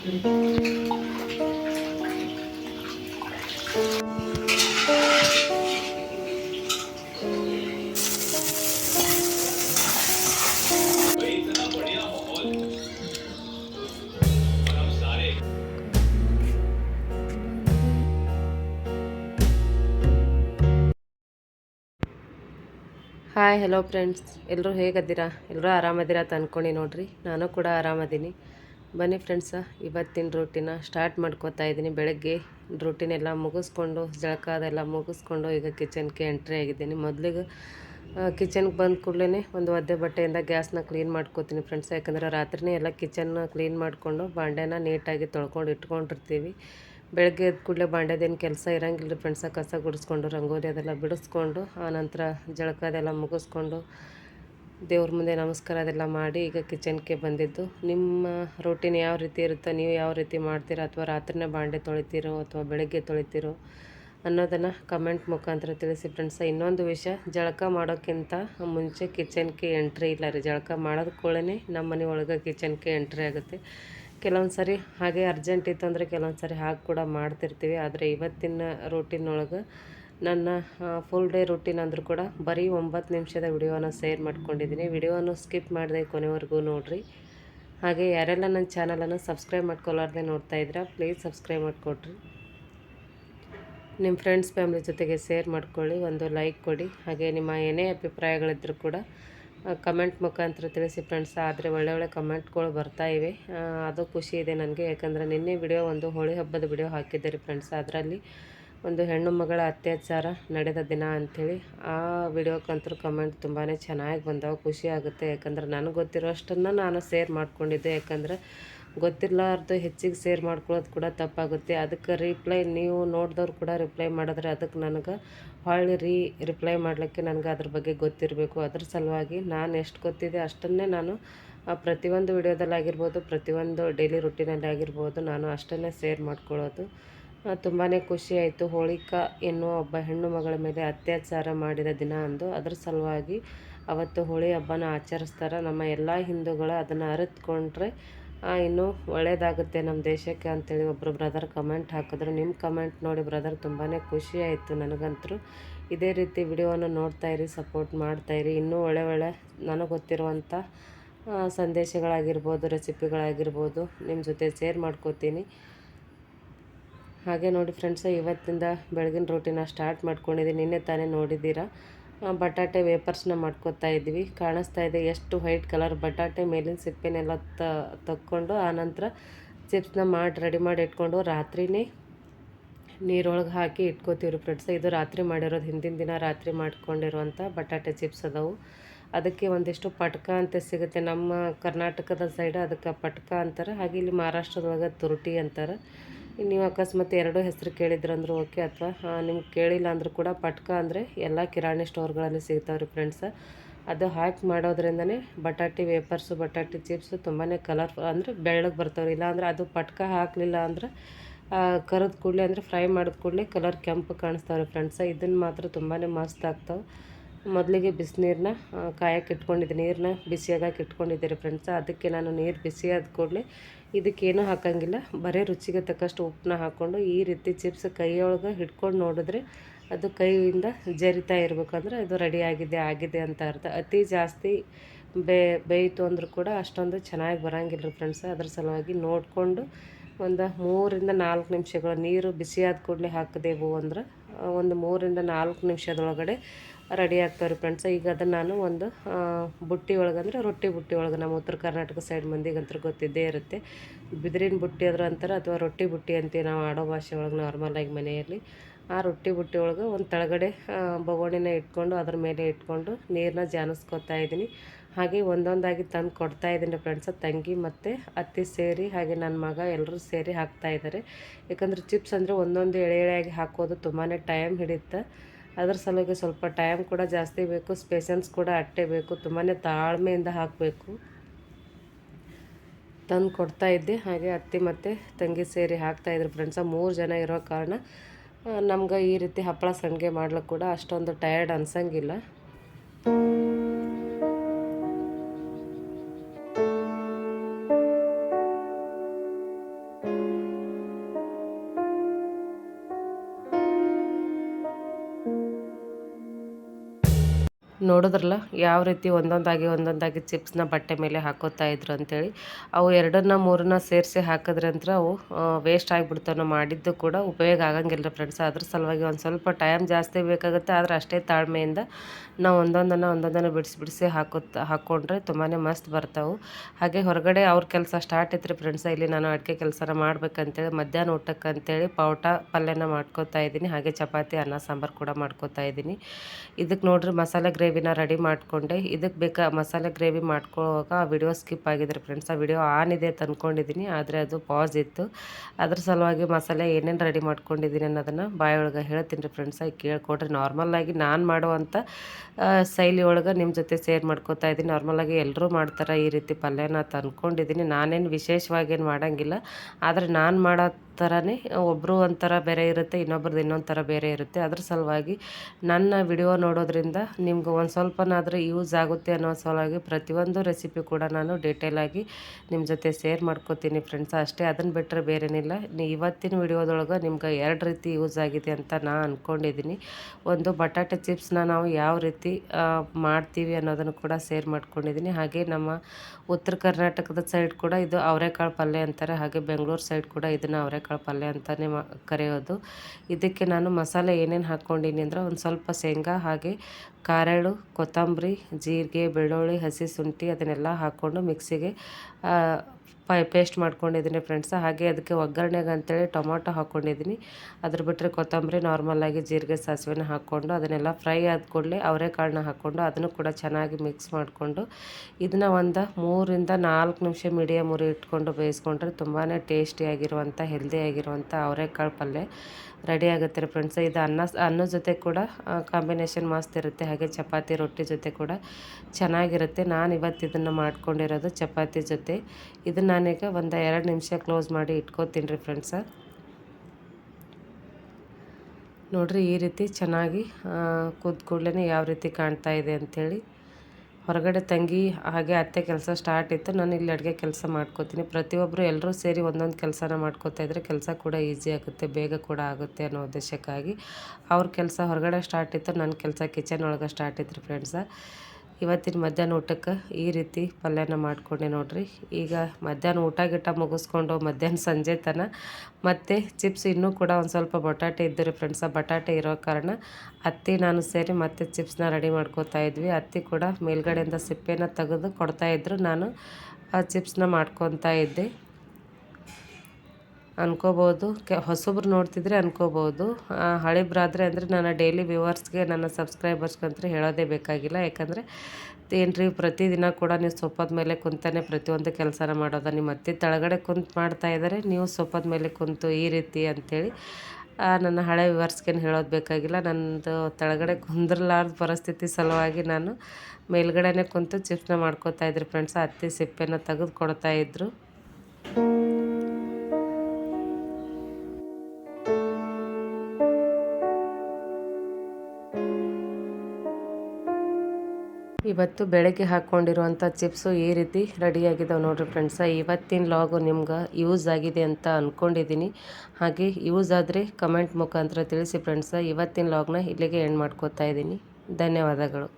Hi hello friends ಎಲ್ಲರೂ ಹೇಗದ್ದೀರಾ? ಎಲ್ಲರೂ ಆರಾಮದ್ದೀರಾ ಅಂತ ಅಂದ್ಕೊಂಡು ನೋಡ್ರಿ. ನಾನು ಕೂಡ ಆರಾಮದೀನಿ ಬನ್ನಿ ಫ್ರೆಂಡ್ಸ, ಇವತ್ತಿನ ರೊಟ್ಟಿನ ಸ್ಟಾರ್ಟ್ ಮಾಡ್ಕೋತಾ ಇದ್ದೀನಿ. ಬೆಳಗ್ಗೆ ರೊಟ್ಟಿನೆಲ್ಲ ಮುಗಿಸ್ಕೊಂಡು ಜಳಕ ಅದೆಲ್ಲ ಮುಗಿಸ್ಕೊಂಡು ಈಗ ಕಿಚನ್ಗೆ ಎಂಟ್ರಿ ಆಗಿದ್ದೀನಿ. ಮೊದಲಿಗೆ ಕಿಚನ್ಗೆ ಬಂದ ಕೂಡಲೇ ಒಂದು ಒದ್ದೆ ಬಟ್ಟೆಯಿಂದ ಗ್ಯಾಸ್ನ ಕ್ಲೀನ್ ಮಾಡ್ಕೋತೀನಿ ಫ್ರೆಂಡ್ಸ್. ಯಾಕಂದರೆ ರಾತ್ರಿನೇ ಎಲ್ಲ ಕಿಚನ್ನ ಕ್ಲೀನ್ ಮಾಡಿಕೊಂಡು ಬಾಂಡೆನ ನೀಟಾಗಿ ತೊಳ್ಕೊಂಡು ಇಟ್ಕೊಂಡಿರ್ತೀವಿ. ಬೆಳಗ್ಗೆ ಎದ್ದ ಕೂಡಲೇ ಬಾಂಡೆದೇನು ಕೆಲಸ ಇರಂಗಿಲ್ಲ ಫ್ರೆಂಡ್ಸ, ಕಸ ಗುಡಿಸ್ಕೊಂಡು, ರಂಗೋಲಿ ಅದೆಲ್ಲ ಬಿಡಿಸ್ಕೊಂಡು ಆನಂತರ ಜಳಕ ಅದೆಲ್ಲ ಮುಗಿಸ್ಕೊಂಡು ದೇವ್ರ ಮುಂದೆ ನಮಸ್ಕಾರ ಅದೆಲ್ಲ ಮಾಡಿ ಈಗ ಕಿಚನ್ಗೆ ಬಂದಿದ್ದು. ನಿಮ್ಮ ರೂಟೀನ್ ಯಾವ ರೀತಿ ಇರುತ್ತೋ, ನೀವು ಯಾವ ರೀತಿ ಮಾಡ್ತೀರಾ ಅಥವಾ ರಾತ್ರಿನೇ ಬಾಂಡೆ ತೊಳಿತೀರೋ ಅಥವಾ ಬೆಳಗ್ಗೆ ತೊಳಿತೀರೋ ಅನ್ನೋದನ್ನು ಕಮೆಂಟ್ ಮುಖಾಂತರ ತಿಳಿಸಿ ಫ್ರೆಂಡ್ಸ ಇನ್ನೊಂದು ವಿಷಯ, ಜಳಕ ಮಾಡೋಕ್ಕಿಂತ ಮುಂಚೆ ಕಿಚನ್ಗೆ ಎಂಟ್ರಿ ಇಲ್ಲ ರೀ. ಜಳಕ ಮಾಡೋದ ಕೂಡಲೇ ನಮ್ಮ ಮನೆ ಒಳಗೆ ಕಿಚನ್ಗೆ ಎಂಟ್ರಿ ಆಗುತ್ತೆ. ಕೆಲವೊಂದು ಸರಿ ಹಾಗೆ ಅರ್ಜೆಂಟ್ ಇತ್ತು ಅಂದರೆ ಕೆಲವೊಂದು ಸರಿ ಹಾಗೆ ಕೂಡ ಮಾಡ್ತಿರ್ತೀವಿ. ಆದರೆ ಇವತ್ತಿನ ರೂಟೀನ್ ಒಳಗೆ ನನ್ನ ಫುಲ್ ಡೇ ರೂಟೀನ್ ಅಂದರೂ ಕೂಡ ಬರೀ ಒಂಬತ್ತು ನಿಮಿಷದ ವಿಡಿಯೋನ ಶೇರ್ ಮಾಡ್ಕೊಂಡಿದ್ದೀನಿ. ವಿಡಿಯೋನು ಸ್ಕಿಪ್ ಮಾಡಿದೆ ಕೊನೆವರೆಗೂ ನೋಡಿರಿ. ಹಾಗೆ ಯಾರೆಲ್ಲ ನನ್ನ ಚಾನಲನ್ನು ಸಬ್ಸ್ಕ್ರೈಬ್ ಮಾಡ್ಕೊಲಾರ್ದೆ ನೋಡ್ತಾ ಇದ್ದೀರಾ ಪ್ಲೀಸ್ ಸಬ್ಸ್ಕ್ರೈಬ್ ಮಾಡಿಕೊಡ್ರಿ ನಿಮ್ಮ ಫ್ರೆಂಡ್ಸ್ ಫ್ಯಾಮ್ಲಿ ಜೊತೆಗೆ ಶೇರ್ ಮಾಡ್ಕೊಳ್ಳಿ, ಒಂದು ಲೈಕ್ ಕೊಡಿ. ಹಾಗೆ ನಿಮ್ಮ ಏನೇ ಅಭಿಪ್ರಾಯಗಳಿದ್ದರೂ ಕೂಡ ಕಮೆಂಟ್ ಮುಖಾಂತರ ತಿಳಿಸಿ ಫ್ರೆಂಡ್ಸ್ ಆದರೆ ಒಳ್ಳೆ ಒಳ್ಳೆ ಕಮೆಂಟ್ಗಳು ಬರ್ತಾ ಇವೆ. ಅದು ಖುಷಿ ಇದೆ ನನಗೆ. ಯಾಕಂದರೆ ನಿನ್ನೆ ವಿಡಿಯೋ ಒಂದು ಹೋಳಿ ಹಬ್ಬದ ವಿಡಿಯೋ ಹಾಕಿದ್ದೆ ರೀ ಫ್ರೆಂಡ್ಸ್ ಅದರಲ್ಲಿ ಒಂದು ಹೆಣ್ಣು ಮಗಳ ಅತ್ಯಾಚಾರ ನಡೆದ ದಿನ ಅಂಥೇಳಿ ಆ ವಿಡಿಯೋಕ್ಕಂತೂ ಕಮೆಂಟ್ ತುಂಬಾ ಚೆನ್ನಾಗಿ ಬಂದವು, ಖುಷಿ ಆಗುತ್ತೆ. ಯಾಕಂದ್ರೆ ನನಗೆ ಗೊತ್ತಿರೋ ಅಷ್ಟನ್ನು ನಾನು ಸೇರ್ ಮಾಡ್ಕೊಂಡಿದ್ದೆ. ಯಾಕಂದ್ರೆ ಗೊತ್ತಿರಲಾರ್ದು ಹೆಚ್ಚಿಗೆ ಸೇರ್ ಮಾಡ್ಕೊಳ್ಳೋದು ಕೂಡ ತಪ್ಪಾಗುತ್ತೆ. ಅದಕ್ಕೆ ರಿಪ್ಲೈ ನೀವು ನೋಡಿದವ್ರು ಕೂಡ ರಿಪ್ಲೈ ಮಾಡಿದ್ರೆ ಅದಕ್ಕೆ ನನಗೆ ಹೊಳ್ಳಿ ರೀ ರಿಪ್ಲೈ ಮಾಡಲಿಕ್ಕೆ ನನಗೆ ಅದ್ರ ಬಗ್ಗೆ ಗೊತ್ತಿರಬೇಕು. ಅದ್ರ ಸಲುವಾಗಿ ನಾನು ಎಷ್ಟು ಗೊತ್ತಿದೆ ಅಷ್ಟನ್ನೇ ನಾನು ಪ್ರತಿಯೊಂದು ವಿಡಿಯೋದಲ್ಲಿ ಆಗಿರ್ಬೋದು ಪ್ರತಿಯೊಂದು ಡೈಲಿ ರುಟೀನಲ್ಲಿ ಆಗಿರ್ಬೋದು ನಾನು ಅಷ್ಟನ್ನೇ ಸೇರ್ ಮಾಡ್ಕೊಳ್ಳೋದು. ತುಂಬಾ ಖುಷಿ ಆಯಿತು. ಹೋಳಿಕಾ ಎನ್ನುವ ಒಬ್ಬ ಹೆಣ್ಣು ಮಗಳ ಮೇಲೆ ಅತ್ಯಾಚಾರ ಮಾಡಿದ ದಿನ ಅಂದು ಅದರ ಸಲುವಾಗಿ ಅವತ್ತು ಹೋಳಿ ಹಬ್ಬನ ಆಚರಿಸ್ತಾರೆ. ನಮ್ಮ ಎಲ್ಲ ಹಿಂದೂಗಳು ಅದನ್ನು ಅರಿತುಕೊಂಡ್ರೆ ಇನ್ನೂ ಒಳ್ಳೆಯದಾಗುತ್ತೆ ನಮ್ಮ ದೇಶಕ್ಕೆ ಅಂತೇಳಿ ಒಬ್ಬರು ಬ್ರದರ್ ಕಮೆಂಟ್ ಹಾಕಿದ್ರು. ನಿಮ್ಮ ಕಮೆಂಟ್ ನೋಡಿ ಬ್ರದರ್ ತುಂಬಾ ಖುಷಿ ಆಯಿತು ನನಗಂತೂ ಇದೇ ರೀತಿ ವಿಡಿಯೋವನ್ನು ನೋಡ್ತಾ ಇರಿ ಸಪೋರ್ಟ್ ಮಾಡ್ತಾಯಿರಿ ಇನ್ನೂ ಒಳ್ಳೆ ಒಳ್ಳೆ ನನಗೆ ಗೊತ್ತಿರುವಂಥ ಸಂದೇಶಗಳಾಗಿರ್ಬೋದು ರೆಸಿಪಿಗಳಾಗಿರ್ಬೋದು ನಿಮ್ಮ ಜೊತೆ ಶೇರ್ ಮಾಡ್ಕೋತೀನಿ. ಹಾಗೆ ನೋಡಿ ಫ್ರೆಂಡ್ಸ್ ಇವತ್ತಿಂದ ಬೆಳಗಿನ ರೋಟಿನ ಸ್ಟಾರ್ಟ್ ಮಾಡ್ಕೊಂಡಿದ್ದೀನಿ ನಿನ್ನೆ ತಾನೇ ನೋಡಿದ್ದೀರಾ? ಬಟಾಟೆ ವೇಪರ್ಸ್ನ ಮಾಡ್ಕೊತಾ ಇದ್ವಿ ಕಾಣಿಸ್ತಾ ಇದೆ ಎಷ್ಟು ವೈಟ್ ಕಲರ್ ಬಟಾಟೆ, ಮೇಲಿನ ಸಿಪ್ಪೆನೆಲ್ಲ ತ, ತಕ್ಕೊಂಡು ಆನಂತರ ಚಿಪ್ಸ್ನ ಮಾಡಿ ರೆಡಿ ಮಾಡಿ ಇಟ್ಕೊಂಡು ರಾತ್ರಿನೇ ನೀರೊಳಗೆ ಹಾಕಿ ಇಟ್ಕೋತೀವಿ ರೀ ಫ್ರೆಂಡ್ಸ್ ಇದು ರಾತ್ರಿ ಮಾಡಿರೋದು, ಹಿಂದಿನ ದಿನ ರಾತ್ರಿ ಮಾಡ್ಕೊಂಡಿರುವಂಥ ಬಟಾಟೆ ಚಿಪ್ಸ್ ಅದಾವು. ಅದಕ್ಕೆ ಒಂದಿಷ್ಟು ಪಟ್ಕ ಅಂತ ಸಿಗುತ್ತೆ. ನಮ್ಮ ಕರ್ನಾಟಕದ ಸೈಡ್ ಅದಕ್ಕೆ ಪಟ್ಕ ಅಂತಾರೆ. ಹಾಗೆ ಇಲ್ಲಿ ಮಹಾರಾಷ್ಟ್ರದೊಳಗೆ ತುರುಟಿ ಅಂತಾರೆ. ನೀವು ಅಕಸ್ಮಾತ್ ಎರಡು ಹೆಸರು ಕೇಳಿದ್ರಂದ್ರೂ ಓಕೆ ಅಥವಾ ನಿಮ್ಗೆ ಕೇಳಿಲ್ಲ ಅಂದರೂ ಕೂಡ ಪಟ್ಕ ಅಂದರೆ ಎಲ್ಲ ಕಿರಾಣಿ ಸ್ಟೋರ್ಗಳಲ್ಲಿ ಸಿಗ್ತಾವೆ ರೀ ಫ್ರೆಂಡ್ಸ. ಅದು ಹಾಕಿ ಮಾಡೋದ್ರಿಂದನೇ ಬಟಾಟಿ ವೇಪರ್ಸು, ಬಟಾಟಿ ಚಿಪ್ಸು ತುಂಬಾ ಕಲರ್ ಅಂದರೆ ಬೆಳ್ಳಗೆ ಬರ್ತಾವ್ರಿ. ಇಲ್ಲಾಂದ್ರೆ ಅದು ಪಟ್ಕ ಹಾಕಲಿಲ್ಲ ಅಂದ್ರೆ ಕರೆದ ಕೂಡಲೇ ಅಂದರೆ ಫ್ರೈ ಮಾಡಿದ ಕೂಡಲೇ ಕಲರ್ ಕೆಂಪು ಕಾಣಿಸ್ತಾವ್ರಿ ಫ್ರೆಂಡ್ಸ. ಇದನ್ನು ಮಾತ್ರ ತುಂಬಾ ಮಸ್ತ್ ಆಗ್ತಾವೆ. ಮೊದಲಿಗೆ ಬಿಸಿನೀರನ್ನ ಕಾಯಕ್ಕೆ ಇಟ್ಕೊಂಡಿದ್ದೆ. ನೀರನ್ನ ಬಿಸಿಯಾಗಕ್ಕೆ ಇಟ್ಕೊಂಡಿದ್ದೆ ಫ್ರೆಂಡ್ಸ್ ಅದಕ್ಕೆ ನಾನು ನೀರು ಬಿಸಿ ಆದ ಕೂಡಲೇ ಇದಕ್ಕೇನೂ ಹಾಕಂಗಿಲ್ಲ. ಬರೀ ರುಚಿಗೆ ತಕ್ಕಷ್ಟು ಉಪ್ಪನ್ನ ಹಾಕ್ಕೊಂಡು ಈ ರೀತಿ ಚಿಪ್ಸ್ ಕೈಯೊಳಗೆ ಹಿಡ್ಕೊಂಡು ನೋಡಿದ್ರೆ ಅದು ಕೈಯಿಂದ ಜರಿತಾ ಇರಬೇಕಂದ್ರೆ ಅದು ರೆಡಿಯಾಗಿದೆ ಆಗಿದೆ ಅಂತ ಅರ್ಥ. ಅತಿ ಜಾಸ್ತಿ ಬೇ, ಬೇಯಿತು ಅಂದರೂ ಕೂಡ ಅಷ್ಟೊಂದು ಚೆನ್ನಾಗಿ ಬರೋಂಗಿಲ್ಲ ಫ್ರೆಂಡ್ಸ್ ಅದ್ರ ಸಲುವಾಗಿ ನೋಡಿಕೊಂಡು ಒಂದು ಮೂರಿಂದ ನಾಲ್ಕು ನಿಮಿಷಗಳ ನೀರು ಬಿಸಿಯಾದ ಕೂಡಲೇ ಹಾಕಿದೆವು ಅಂದ್ರೆ ಒಂದು ಮೂರಿಂದ ನಾಲ್ಕು ನಿಮಿಷದೊಳಗಡೆ ರೆಡಿ ಆಗ್ತಾವ್ರಿ ಫ್ರೆಂಡ್ಸ್ ಈಗ ಅದನ್ನು ನಾನು ಒಂದು ಬುಟ್ಟಿ ಒಳಗಂದ್ರೆ ರೊಟ್ಟಿ ಬುಟ್ಟಿ ಒಳಗೆ. ನಮ್ಮ ಉತ್ತರ ಕರ್ನಾಟಕ ಸೈಡ್ ಮಂದಿಗಂತೂ ಗೊತ್ತಿದ್ದೇ ಇರುತ್ತೆ. ಬಿದಿರಿನ ಬುಟ್ಟಿ ಅದ್ರ ಅಂತಾರೆ, ಅಥವಾ ರೊಟ್ಟಿ ಬುಟ್ಟಿ ಅಂತೀವಿ ನಾವು ಆಡೋ ಭಾಷೆ ಒಳಗೆ ನಾರ್ಮಲಾಗಿ ಮನೆಯಲ್ಲಿ. ಆ ರೊಟ್ಟಿ ಬುಟ್ಟಿ ಒಳಗೆ ಒಂದು ತಳಗಡೆ ಬಗೋಣಿನ ಇಟ್ಕೊಂಡು ಅದ್ರ ಮೇಲೆ ಇಟ್ಕೊಂಡು ನೀರನ್ನ ಜಾನಿಸ್ಕೊತಾ ಇದ್ದೀನಿ. ಹಾಗೆ ಒಂದೊಂದಾಗಿ ತಂದು ಕೊಡ್ತಾ ಇದ್ದೀನಿ ಫ್ರೆಂಡ್ಸ್ ತಂಗಿ ಮತ್ತು ಅತ್ತೆ ಸೇರಿ ಹಾಗೆ ನನ್ನ ಮಗ ಎಲ್ಲರೂ ಸೇರಿ ಹಾಕ್ತಾ ಇದ್ದಾರೆ ಯಾಕಂದ್ರೆ ಚಿಪ್ಸ್ ಅಂದರೆ ಒಂದೊಂದು ಎಳೆ ಎಳೆಯಾಗಿ ಹಾಕೋದು ತುಂಬಾ ಟೈಮ್ ಹಿಡಿಯುತ್ತೆ ಅದ್ರ ಸಲುವಾಗಿ ಸ್ವಲ್ಪ ಟೈಮ್ ಕೂಡ ಜಾಸ್ತಿ ಬೇಕು ಸ್ಪೇಷನ್ಸ್ ಕೂಡ ಅಟ್ಟೆ ಬೇಕು ತುಂಬಾ ತಾಳ್ಮೆಯಿಂದ ಹಾಕಬೇಕು. ತಂದು ಕೊಡ್ತಾ ಇದ್ದೆ. ಹಾಗೆ ಅತ್ತಿ ಮತ್ತು ತಂಗಿ ಸೇರಿ ಹಾಕ್ತಾ ಇದ್ರು ಫ್ರೆಂಡ್ಸ ಮೂರು ಜನ ಇರೋ ಕಾರಣ ನಮ್ಗೆ ಈ ರೀತಿ ಹಪ್ಪಳ ಸಂಡಿಗೆ ಮಾಡ್ಲಿಕ್ಕೆ ಕೂಡ ಅಷ್ಟೊಂದು ಟಯರ್ಡ್ ಅನ್ಸಂಗಿಲ್ಲ. ನೋಡಿದ್ರಲ್ಲ ಯಾವ ರೀತಿ ಒಂದೊಂದಾಗಿ ಒಂದೊಂದಾಗಿ ಚಿಪ್ಸ್ನ ಬಟ್ಟೆ ಮೇಲೆ ಹಾಕೋತಾ ಇದ್ರು ಅಂತೇಳಿ. ಅವು ಎರಡನ್ನ ಮೂರನ್ನ ಸೇರಿಸಿ ಹಾಕಿದ್ರಂತ್ರ ಅವು ವೇಸ್ಟ್ ಆಗಿಬಿಡ್ತಾವೆ. ಮಾಡಿದ್ದು ಕೂಡ ಉಪಯೋಗ ಆಗಂಗಿಲ್ಲ ಫ್ರೆಂಡ್ಸ್ ಅದ್ರ ಸಲುವಾಗಿ ಒಂದು ಸ್ವಲ್ಪ ಟೈಮ್ ಜಾಸ್ತಿ ಬೇಕಾಗುತ್ತೆ. ಆದರೆ ಅಷ್ಟೇ ತಾಳ್ಮೆಯಿಂದ ನಾವು ಒಂದೊಂದನ್ನು ಒಂದೊಂದನ್ನು ಬಿಡಿಸಿ ಬಿಡಿಸಿ ಹಾಕೋತ ಹಾಕ್ಕೊಂಡ್ರೆ ತುಂಬಾ ಮಸ್ತ್ ಬರ್ತಾವೆ. ಹಾಗೆ ಹೊರಗಡೆ ಅವ್ರ ಕೆಲಸ ಸ್ಟಾರ್ಟ್ ಇತ್ತು ಫ್ರೆಂಡ್ಸ್ ಇಲ್ಲಿ ನಾನು ಅಡುಗೆ ಕೆಲಸನ ಮಾಡ್ಬೇಕಂತೇಳಿ ಮಧ್ಯಾಹ್ನ ಊಟಕ್ಕೆ ಅಂತೇಳಿ ಪೌಟ ಪಲ್ಯನ ಮಾಡ್ಕೋತಾ ಇದ್ದೀನಿ. ಹಾಗೆ ಚಪಾತಿ, ಅನ್ನ, ಸಾಂಬಾರು ಕೂಡ ಮಾಡ್ಕೋತಾ ಇದ್ದೀನಿ. ಇದಕ್ಕೆ ನೋಡ್ರಿ ಮಸಾಲೆ ಗ್ರೇವಿನ ರೆಡಿ ಮಾಡಿಕೊಂಡೆ. ಇದಕ್ಕೆ ಬೇಕಾ ಮಸಾಲೆ ಗ್ರೇವಿ ಮಾಡ್ಕೊಳ್ಳೋವಾಗ ಆ ವಿಡಿಯೋ ಸ್ಕಿಪ್ ಆಗಿದ್ರೆ ಫ್ರೆಂಡ್ಸ್ ಆ ವಿಡಿಯೋ ಆನ್ ಇದೆ ಅಂತ ಆದರೆ ಅದು ಪಾಸ್ ಇತ್ತು. ಅದ್ರ ಸಲುವಾಗಿ ಮಸಾಲೆ ಏನೇನು ರೆಡಿ ಮಾಡ್ಕೊಂಡಿದ್ದೀನಿ ಅನ್ನೋದನ್ನು ಬಾಯೊಳಗೆ ಹೇಳ್ತೀನಿ ರೀ ಫ್ರೆಂಡ್ಸ್ ಆಗಿ ಕೇಳ್ಕೊಡ್ರಿ. ನಾರ್ಮಲಾಗಿ ನಾನು ಮಾಡುವಂಥ ಶೈಲಿ ಒಳಗೆ ನಿಮ್ಮ ಜೊತೆ ಶೇರ್ ಮಾಡ್ಕೋತಾ ಇದ್ದೀನಿ. ನಾರ್ಮಲಾಗಿ ಎಲ್ಲರೂ ಮಾಡ್ತಾರೆ ಈ ರೀತಿ ಪಲ್ಯನ ತಂದ್ಕೊಂಡಿದ್ದೀನಿ. ನಾನೇನು ವಿಶೇಷವಾಗಿ ಏನು ಮಾಡೋಂಗಿಲ್ಲ. ಆದರೆ ನಾನು ಮಾಡೋ ಥರನೇ ಒಬ್ಬರು ಒಂಥರ ಬೇರೆ ಇರುತ್ತೆ ಇನ್ನೊಬ್ರದ್ದು ಇನ್ನೊಂದು ಥರ ಬೇರೆ ಇರುತ್ತೆ. ಅದ್ರ ಸಲುವಾಗಿ ನನ್ನ ವಿಡಿಯೋ ನೋಡೋದ್ರಿಂದ ನಿಮ್ಗೆ ಒಂದು ಸ್ವಲ್ಪನಾದರೂ ಯೂಸ್ ಆಗುತ್ತೆ ಅನ್ನೋ ಸಲುವಾಗಿ ಪ್ರತಿಯೊಂದು ರೆಸಿಪಿ ಕೂಡ ನಾನು ಡೀಟೇಲಾಗಿ ನಿಮ್ಮ ಜೊತೆ ಶೇರ್ ಮಾಡ್ಕೋತೀನಿ ಫ್ರೆಂಡ್ಸ್ ಅಷ್ಟೇ ಅದನ್ನು ಬಿಟ್ಟರೆ ಬೇರೇನಿಲ್ಲ. ನೀ ಇವತ್ತಿನ ವಿಡಿಯೋದೊಳಗೆ ನಿಮ್ಗೆ ಎರಡು ರೀತಿ ಯೂಸ್ ಆಗಿದೆ ಅಂತ ನಾನು ಅಂದ್ಕೊಂಡಿದ್ದೀನಿ ಒಂದು ಬಟಾಟೆ ಚಿಪ್ಸ್ನ ನಾವು ಯಾವ ರೀತಿ ಮಾಡ್ತೀವಿ ಅನ್ನೋದನ್ನು ಕೂಡ ಶೇರ್ ಮಾಡ್ಕೊಂಡಿದ್ದೀನಿ ಹಾಗೆ ನಮ್ಮ ಉತ್ತರ ಕರ್ನಾಟಕದ ಸೈಡ್ ಕೂಡ ಇದು ಅವರೆಕಾಳು ಪಲ್ಯ ಅಂತಾರೆ, ಹಾಗೆ ಬೆಂಗಳೂರು ಸೈಡ್ ಕೂಡ ಇದನ್ನು ಅವರೆಕಾಳು ಪಲ್ಯ ಅಂತಲೇ ಮ, ಕರೆಯೋದು. ಇದಕ್ಕೆ ನಾನು ಮಸಾಲೆ ಏನೇನು ಹಾಕ್ಕೊಂಡಿನಿ ಅಂದ್ರೆ ಒಂದು ಸ್ವಲ್ಪ ಶೇಂಗಾ, ಹಾಗೆ ಕಾರೆಳು ಕೊತ್ತಂಬರಿ, ಜೀರಿಗೆ, ಬೆಳ್ಳುಳ್ಳಿ, ಹಸಿ ಶುಂಠಿ ಅದನ್ನೆಲ್ಲ ಹಾಕ್ಕೊಂಡು ಮಿಕ್ಸಿಗೆ ಪೇಸ್ಟ್ ಮಾಡ್ಕೊಂಡಿದ್ದೀನಿ ಫ್ರೆಂಡ್ಸ್ ಹಾಗೆ ಅದಕ್ಕೆ ಒಗ್ಗರಣೆಗೆ ಅಂತೇಳಿ ಟೊಮೊಟೊ ಹಾಕ್ಕೊಂಡಿದ್ದೀನಿ ಅದ್ರ ಬಿಟ್ಟರೆ ಕೊತ್ತಂಬರಿ ನಾರ್ಮಲಾಗಿ ಜೀರಿಗೆ, ಸಾಸಿವೆನ ಹಾಕ್ಕೊಂಡು ಅದನ್ನೆಲ್ಲ ಫ್ರೈ ಆದ ಕೂಡಲೇ ಅವರೆಕಾಳನ್ನ ಹಾಕ್ಕೊಂಡು ಅದನ್ನು ಕೂಡ ಚೆನ್ನಾಗಿ ಮಿಕ್ಸ್ ಮಾಡಿಕೊಂಡು ಇದನ್ನ ಒಂದು ಮೂರಿಂದ ನಾಲ್ಕು ನಿಮಿಷ ಮೀಡಿಯಮ್ ಉರಿ ಇಟ್ಕೊಂಡು ಬೇಯಿಸ್ಕೊಂಡ್ರೆ ತುಂಬಾ ಟೇಸ್ಟಿಯಾಗಿರುವಂಥ ಹೆಲ್ದಿಯಾಗಿರುವಂಥ ಅವರೆಕಾಳು ಪಲ್ಯ ರೆಡಿ ಆಗುತ್ತೆ ಫ್ರೆಂಡ್ಸ್ ಇದು ಅನ್ನ ಅನ್ನದ ಜೊತೆ ಕೂಡ ಕಾಂಬಿನೇಷನ್ ಮಸ್ತ್ ಇರುತ್ತೆ. ಹಾಗೆ ಚಪಾತಿ, ರೊಟ್ಟಿ ಜೊತೆ ಕೂಡ ಚೆನ್ನಾಗಿರುತ್ತೆ. ನಾನು ಇವತ್ತು ಇದನ್ನು ಮಾಡ್ಕೊಂಡಿರೋದು ಚಪಾತಿ ಜೊತೆ. ಇದನ್ನು ನಾನೀಗ ಒಂದು ಎರಡು ನಿಮಿಷ ಕ್ಲೋಸ್ ಮಾಡಿ ಇಟ್ಕೋತೀನಿ ರೀ ಫ್ರೆಂಡ್ಸ ನೋಡಿರಿ ಈ ರೀತಿ ಚೆನ್ನಾಗಿ ಕುದ್ದು ಕೂಡಲೇ ಯಾವ ರೀತಿ ಕಾಣ್ತಾ ಇದೆ ಅಂಥೇಳಿ ಹೊರಗಡೆ ತಂಗಿ ಹಾಗೆ ಅತ್ತೆ ಕೆಲಸ ಸ್ಟಾರ್ಟ್ ಇತ್ತು. ನಾನು ಇಲ್ಲಿ ಅಡುಗೆ ಕೆಲಸ ಮಾಡ್ಕೋತೀನಿ. ಪ್ರತಿಯೊಬ್ಬರು ಎಲ್ಲರೂ ಸೇರಿ ಒಂದೊಂದು ಕೆಲಸನ ಮಾಡ್ಕೋತಾ ಇದ್ದರೆ ಕೆಲಸ ಕೂಡ ಈಸಿ ಆಗುತ್ತೆ, ಬೇಗ ಕೂಡ ಆಗುತ್ತೆ ಅನ್ನೋ ಉದ್ದೇಶಕ್ಕಾಗಿ. ಅವ್ರ ಕೆಲಸ ಹೊರಗಡೆ ಸ್ಟಾರ್ಟ್ ಇತ್ತು ನನ್ನ ಕೆಲಸ ಕಿಚನ್ ಒಳಗೆ ಸ್ಟಾರ್ಟ್ ಇತ್ತು ಫ್ರೆಂಡ್ಸ ಇವತ್ತಿನ ಮಧ್ಯಾಹ್ನ ಊಟಕ್ಕೆ ಈ ರೀತಿ ಪಲ್ಯನ ಮಾಡಿಕೊಂಡೆ ನೋಡಿರಿ. ಈಗ ಮಧ್ಯಾಹ್ನ ಊಟ ಗಿಟ ಮುಗಿಸ್ಕೊಂಡು ಮಧ್ಯಾಹ್ನ ಸಂಜೆ ತನ ಮತ್ತು ಚಿಪ್ಸ್ ಇನ್ನೂ ಕೂಡ ಒಂದು ಸ್ವಲ್ಪ ಬಟಾಟೆ ಇದ್ದರು ಫ್ರೆಂಡ್ಸ್ ಬಟಾಟೆ ಇರೋ ಕಾರಣ ಅತ್ತಿ, ನಾನು ಸೇರಿ ಮತ್ತೆ ಚಿಪ್ಸ್ನ ರೆಡಿ ಮಾಡ್ಕೋತಾ ಇದ್ವಿ. ಅತ್ತಿ ಕೂಡ ಮೇಲ್ಗಡೆಯಿಂದ ಸಿಪ್ಪೆನ ತೆಗೆದು ಕೊಡ್ತಾಯಿದ್ರು ನಾನು ಆ ಚಿಪ್ಸ್ನ ಮಾಡ್ಕೊತಾ ಇದ್ದೆ. ಅನ್ಕೋಬೋದು. ಕೆ, ಹೊಸಬ್ರು ನೋಡ್ತಿದ್ರೆ ಅನ್ಕೋಬೋದು. ಹಳಿಬ್ರಾದರೆ ಅಂದರೆ ನನ್ನ ಡೈಲಿ ವ್ಯೂವರ್ಸ್ಗೆ ನನ್ನ ಸಬ್ಸ್ಕ್ರೈಬರ್ಸ್ಗಂತೂ ಹೇಳೋದೇ ಬೇಕಾಗಿಲ್ಲ. ಯಾಕಂದರೆ ಏನ್ರಿ, ಪ್ರತಿದಿನ ಕೂಡ ನೀವು ಸೊಪ್ಪದ ಮೇಲೆ ಕುಂತಾನೆ ಪ್ರತಿಯೊಂದು ಕೆಲಸನ ಮಾಡೋದ? ನಿಮ್ಮ ಅತ್ತೆ ತಳಗಡೆ ಕುಂತು ಮಾಡ್ತಾ ಇದ್ದಾರೆ ನೀವು ಸೊಪ್ಪದ ಮೇಲೆ ಕುಂತು ಈ ರೀತಿ ಅಂಥೇಳಿ ನನ್ನ ಹಳೆ ವಿವರ್ಸ್ಗೇನು ಹೇಳೋದು ಬೇಕಾಗಿಲ್ಲ. ನನ್ನದು ತಳಗಡೆ ಕುಂದ್ರಲಾರ್ದ ಪರಿಸ್ಥಿತಿ ಸಲುವಾಗಿ ನಾನು ಮೇಲ್ಗಡೆನೇ ಕುಂತು ಚಿಪ್ಸ್ನ ಮಾಡ್ಕೋತಾ ಇದ್ರಿ ಫ್ರೆಂಡ್ಸ್ ಅತ್ತೆ ಸಿಪ್ಪೆನ ತೆಗೆದು ಕೊಡ್ತಾಯಿದ್ರು ಇವತ್ತು ಬೆಳಗ್ಗೆ ಹಾಕ್ಕೊಂಡಿರುವಂಥ ಚಿಪ್ಸು ಈ ರೀತಿ ರೆಡಿಯಾಗಿದ್ದಾವೆ ನೋಡಿರಿ ಫ್ರೆಂಡ್ಸ. ಇವತ್ತಿನ ಲಾಗು ನಿಮ್ಗೆ ಯೂಸ್ ಆಗಿದೆ ಅಂತ ಅಂದ್ಕೊಂಡಿದ್ದೀನಿ ಹಾಗೆ ಯೂಸ್ ಆದರೆ ಕಮೆಂಟ್ ಮುಖಾಂತರ ತಿಳಿಸಿ ಫ್ರೆಂಡ್ಸ. ಇವತ್ತಿನ ಲಾಗ್ನ ಇಲ್ಲಿಗೆ ಎಂಡ್ ಮಾಡ್ಕೋತಾ ಇದ್ದೀನಿ. ಧನ್ಯವಾದಗಳು.